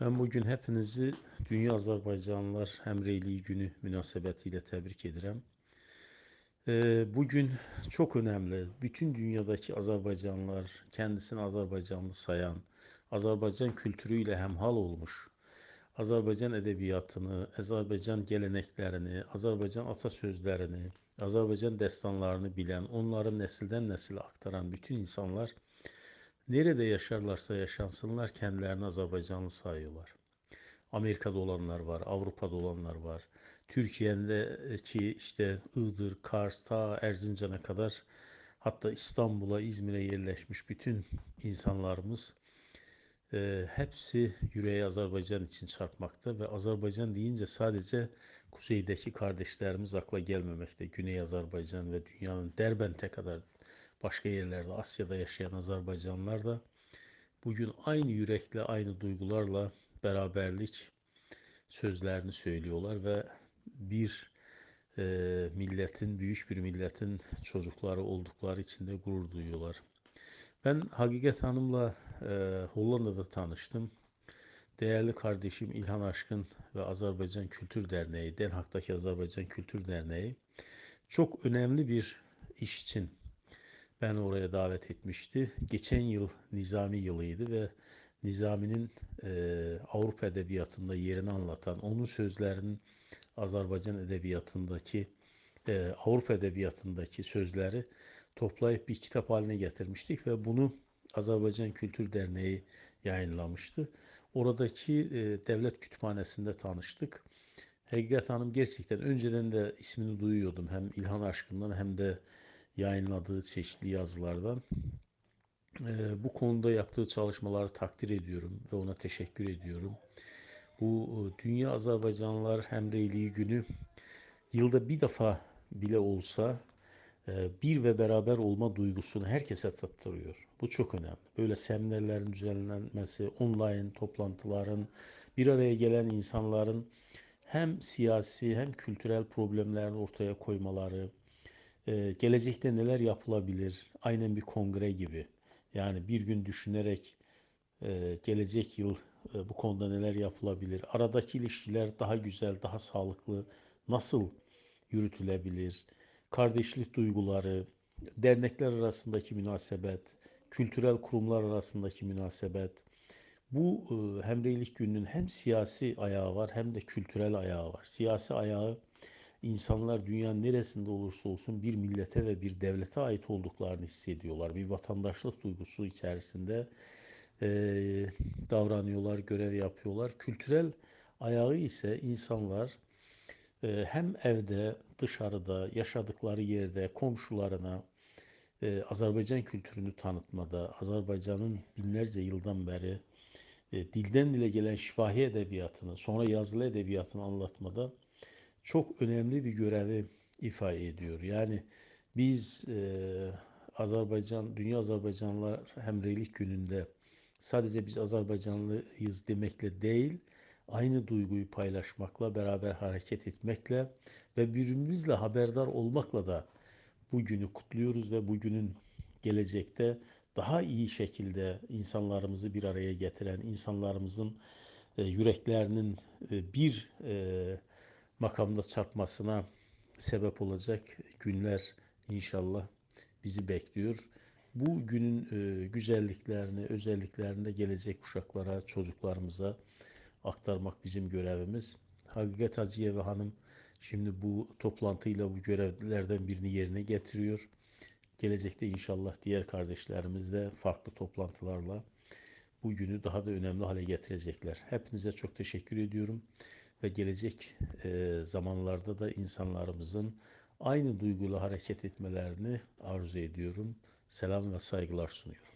Mən bu gün hepinizi Dünya Azərbaycanlılar Həmreyliyi Günü münasibəti ilə təbrik edirəm. Bu gün çox önəmli, bütün dünyadakı Azərbaycanlılar, kəndisini Azərbaycanlı sayan, Azərbaycan kültürü ilə həmhal olmuş, Azərbaycan ədəbiyyatını, Azərbaycan gələnəklərini, Azərbaycan atasözlərini, Azərbaycan dəstanlarını bilən, onları nəsildən nəsilə aktaran bütün insanlar – Nerede yaşarlarsa yaşansınlar kendilerini Azerbaycanlı sayıyorlar. Amerika'da olanlar var, Avrupa'da olanlar var. Türkiye'deki işte Iğdır, Kars, ta Erzincan'a kadar hatta İstanbul'a, İzmir'e yerleşmiş bütün insanlarımız e, hepsi yüreği Azerbaycan için çarpmakta ve Azerbaycan deyince sadece kuzeydeki kardeşlerimiz akla gelmemekte. Güney Azerbaycan ve dünyanın Derbent'e kadar başka yerlerde Asya'da yaşayan Azerbaycanlılar da bugün aynı yürekle, aynı duygularla beraberlik sözlerini söylüyorlar ve bir e, milletin, büyük bir milletin çocukları oldukları için de gurur duyuyorlar. Ben Hakikat Hanım'la e, Hollanda'da tanıştım. Değerli kardeşim İlhan Aşkın ve Azerbaycan Kültür Derneği, Den Hak'taki Azerbaycan Kültür Derneği çok önemli bir iş için ben oraya davet etmişti. Geçen yıl Nizami yılıydı ve Nizami'nin e, Avrupa Edebiyatı'nda yerini anlatan, onun sözlerinin Azerbaycan Edebiyatı'ndaki, e, Avrupa Edebiyatı'ndaki sözleri toplayıp bir kitap haline getirmiştik ve bunu Azerbaycan Kültür Derneği yayınlamıştı. Oradaki e, devlet kütüphanesinde tanıştık. Hakikat Hanım gerçekten önceden de ismini duyuyordum. Hem İlhan Aşkın'dan hem de yayınladığı çeşitli yazılardan. E, bu konuda yaptığı çalışmaları takdir ediyorum ve ona teşekkür ediyorum. Bu e, Dünya Azerbaycanlılar Hemreyliği Günü yılda bir defa bile olsa e, bir ve beraber olma duygusunu herkese tattırıyor. Bu çok önemli. Böyle seminerlerin düzenlenmesi, online toplantıların, bir araya gelen insanların hem siyasi hem kültürel problemlerini ortaya koymaları, e, gelecekte neler yapılabilir? Aynen bir kongre gibi. Yani bir gün düşünerek e, gelecek yıl e, bu konuda neler yapılabilir? Aradaki ilişkiler daha güzel, daha sağlıklı nasıl yürütülebilir? Kardeşlik duyguları, dernekler arasındaki münasebet, kültürel kurumlar arasındaki münasebet. Bu e, hemreylik gününün hem siyasi ayağı var hem de kültürel ayağı var. Siyasi ayağı insanlar dünyanın neresinde olursa olsun bir millete ve bir devlete ait olduklarını hissediyorlar. Bir vatandaşlık duygusu içerisinde e, davranıyorlar, görev yapıyorlar. Kültürel ayağı ise insanlar e, hem evde, dışarıda, yaşadıkları yerde, komşularına e, Azerbaycan kültürünü tanıtmada, Azerbaycan'ın binlerce yıldan beri e, dilden dile gelen şifahi edebiyatını, sonra yazılı edebiyatını anlatmada çok önemli bir görevi ifade ediyor. Yani biz e, Azerbaycan, Dünya Azerbaycanlılar Hemreylik Günü'nde sadece biz Azerbaycanlıyız demekle değil, aynı duyguyu paylaşmakla, beraber hareket etmekle ve birbirimizle haberdar olmakla da bu günü kutluyoruz ve bugünün gelecekte daha iyi şekilde insanlarımızı bir araya getiren, insanlarımızın e, yüreklerinin e, bir e, makamda çarpmasına sebep olacak günler inşallah bizi bekliyor. Bu günün e, güzelliklerini, özelliklerini de gelecek kuşaklara, çocuklarımıza aktarmak bizim görevimiz. Hakikat Hacıye ve Hanım şimdi bu toplantıyla bu görevlerden birini yerine getiriyor. Gelecekte inşallah diğer kardeşlerimiz de farklı toplantılarla bu günü daha da önemli hale getirecekler. Hepinize çok teşekkür ediyorum ve gelecek e, zamanlarda da insanlarımızın aynı duyguyla hareket etmelerini arzu ediyorum. Selam ve saygılar sunuyorum.